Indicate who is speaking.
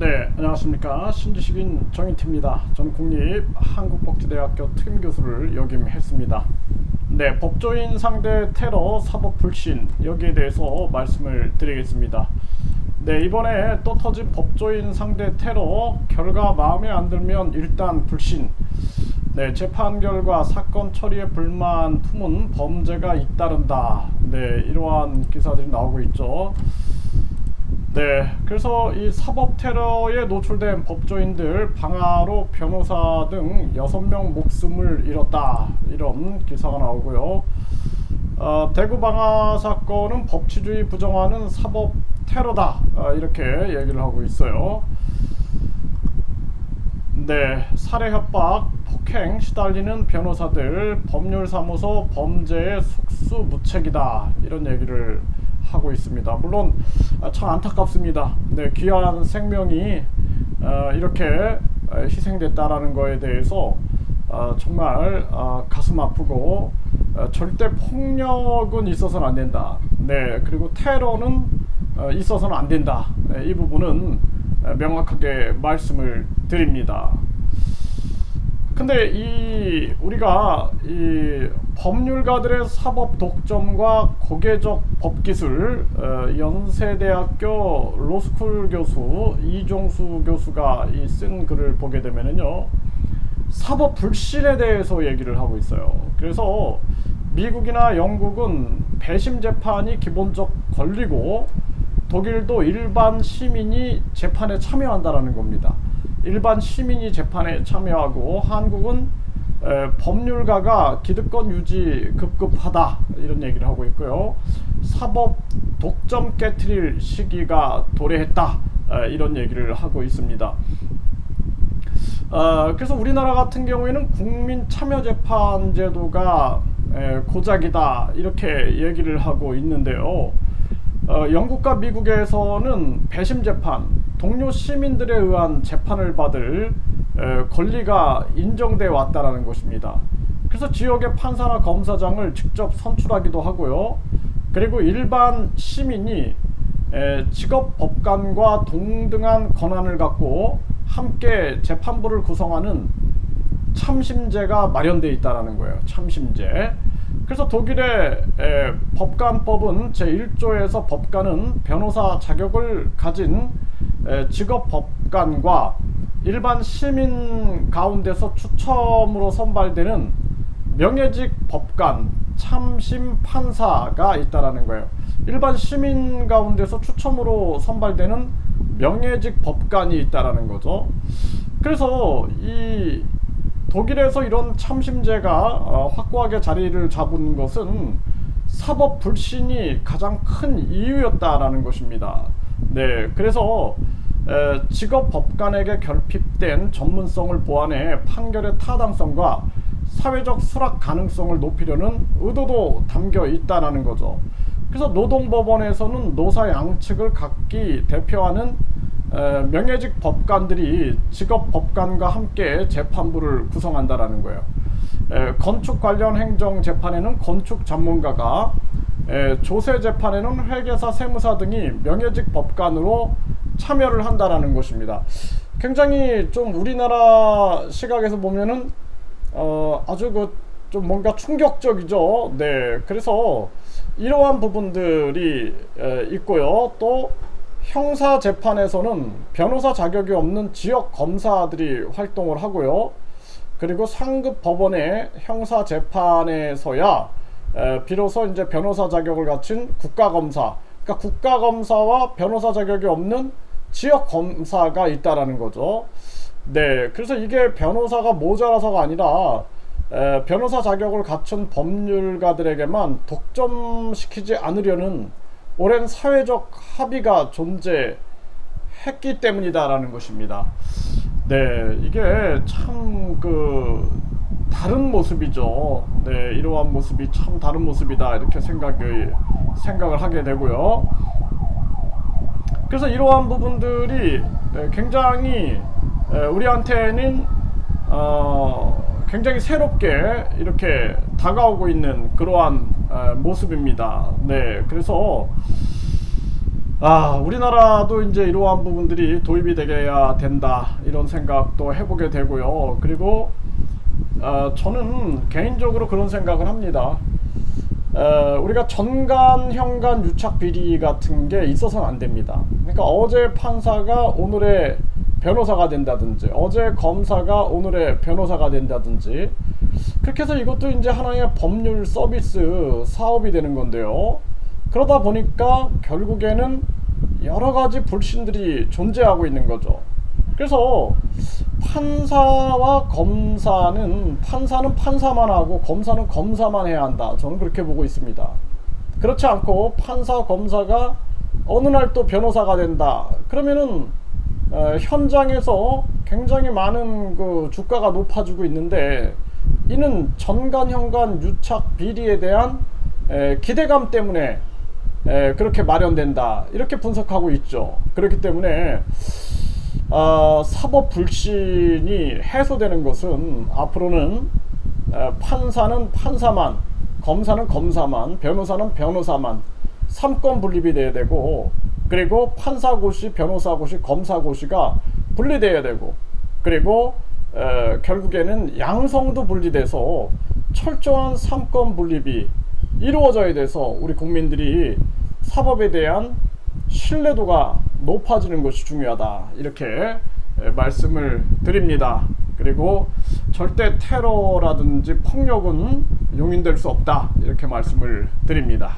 Speaker 1: 네, 안녕하십니까. 신지식인 정인태입니다. 저는 국립한국복지대학교 특임교수를 역임했습니다. 네, 법조인 상대 테러 사법 불신 여기에 대해서 말씀을 드리겠습니다. 네, 이번에 또 터진 법조인 상대 테러 결과 마음에 안 들면 일단 불신. 네, 재판 결과 사건 처리에 불만 품은 범죄가 잇따른다. 네, 이러한 기사들이 나오고 있죠. 네, 그래서 이 사법 테러에 노출된 법조인들 방화로 변호사 등 6명 목숨을 잃었다. 이런 기사가 나오고요. 어, 대구 방화 사건은 법치주의 부정하는 사법 테러다. 아, 이렇게 얘기를 하고 있어요. 네, 살해 협박, 폭행 시달리는 변호사들 법률사무소 범죄의 속수무책이다 이런 얘기를 하고 있습니다. 물론 아, 참 안타깝습니다. 네, 귀한 생명이 어, 이렇게 어, 희생됐다라는 거에 대해서 어, 정말 어, 가슴 아프고 어, 절대 폭력은 있어서는 안 된다. 네, 그리고 테러는 어, 있어서는 안 된다. 네, 이 부분은 어, 명확하게 말씀을 드립니다. 근데 이 우리가 이 법률가들의 사법 독점과 고개적 법기술 어, 연세대학교 로스쿨 교수 이종수 교수가 이 쓴 글을 보게 되면은요 사법 불신에 대해서 얘기를 하고 있어요. 그래서 미국이나 영국은 배심 재판이 기본적 권리고 독일도 일반 시민이 재판에 참여한다라는 겁니다. 일반 시민이 재판에 참여하고 한국은 에, 법률가가 기득권 유지 급급하다 이런 얘기를 하고 있고요. 사법 독점 깨트릴 시기가 도래했다 에, 이런 얘기를 하고 있습니다. 어, 그래서 우리나라 같은 경우에는 국민 참여 재판 제도가 에, 고작이다 이렇게 얘기를 하고 있는데요. 어, 영국과 미국에서는 배심 재판, 동료 시민들에 의한 재판을 받을 에, 권리가 인정돼 왔다라는 것입니다. 그래서 지역의 판사나 검사장을 직접 선출하기도 하고요. 그리고 일반 시민이 에, 직업 법관과 동등한 권한을 갖고 함께 재판부를 구성하는 참심제가 마련돼 있다라는 거예요. 참심제. 그래서 독일의 에, 법관법은 제1조에서 법관은 변호사 자격을 가진 에, 직업 법관과 일반 시민 가운데서 추첨으로 선발되는 명예직 법관 참심 판사가 있다라는 거예요. 일반 시민 가운데서 추첨으로 선발되는 명예직 법관이 있다라는 거죠. 그래서 이 독일에서 이런 참심제가 어, 확고하게 자리를 잡은 것은 사법 불신이 가장 큰 이유였다라는 것입니다. 네, 그래서 에, 직업 법관에게 결핍된 전문성을 보완해 판결의 타당성과 사회적 수락 가능성을 높이려는 의도도 담겨 있다라는 거죠. 그래서 노동법원에서는 노사 양측을 각기 대표하는 에, 명예직 법관들이 직업 법관과 함께 재판부를 구성한다라는 거예요. 에, 건축 관련 행정 재판에는 건축 전문가가 에, 조세 재판에는 회계사, 세무사 등이 명예직 법관으로 참여를 한다라는 것입니다. 굉장히 좀 우리나라 시각에서 보면은 어, 아주 그 좀 뭔가 충격적이죠. 네, 그래서 이러한 부분들이 에, 있고요. 또 형사 재판에서는 변호사 자격이 없는 지역 검사들이 활동을 하고요. 그리고 상급 법원의 형사 재판에서야 에, 비로소 이제 변호사 자격을 갖춘 국가 검사, 그러니까 국가 검사와 변호사 자격이 없는 지역 검사가 있다라는 거죠. 네, 그래서 이게 변호사가 모자라서가 아니라 에, 변호사 자격을 갖춘 법률가들에게만 독점시키지 않으려는 오랜 사회적 합의가 존재했기 때문이다라는 것입니다. 네, 이게 참그 다른 모습이죠. 네, 이러한 모습이 참 다른 모습이다 이렇게 생각이 생각을 하게 되고요. 그래서 이러한 부분들이 에, 굉장히 에, 우리한테는 어, 굉장히 새롭게 이렇게 다가오고 있는 그러한 에, 모습입니다. 네, 그래서 아, 우리나라도 이제 이러한 부분들이 도입이 되게야 된다 이런 생각도 해보게 되고요. 그리고 어, 저는 개인적으로 그런 생각을 합니다. 어, 우리가 전간, 현간 유착 비리 같은 게 있어서는 안 됩니다. 그러니까 어제 판사가 오늘의 변호사가 된다든지, 어제 검사가 오늘의 변호사가 된다든지, 그렇게 해서 이것도 이제 하나의 법률 서비스 사업이 되는 건데요. 그러다 보니까 결국에는 여러 가지 불신들이 존재하고 있는 거죠. 그래서 판사와 검사는 판사는 판사만 하고 검사는 검사만 해야 한다. 저는 그렇게 보고 있습니다. 그렇지 않고 판사 검사가 어느 날 또 변호사가 된다. 그러면은 어, 현장에서 굉장히 많은 그 주가가 높아지고 있는데 이는 전간 현간 유착 비리에 대한 에, 기대감 때문에 에, 그렇게 마련된다 이렇게 분석하고 있죠. 그렇기 때문에 어, 사법 불신이 해소되는 것은 앞으로는 에, 판사는 판사만, 검사는 검사만, 변호사는 변호사만 삼권 분립이 돼야 되고 그리고 판사고시, 변호사고시, 검사고시가 분리돼야 되고 그리고 에, 결국에는 양성도 분리돼서 철저한 삼권 분립이 이루어져야 돼서 우리 국민들이 사법에 대한 신뢰도가 높아지는 것이 중요하다 이렇게 에, 말씀을 드립니다. 그리고 절대 테러라든지 폭력은 용인될 수 없다 이렇게 말씀을 드립니다.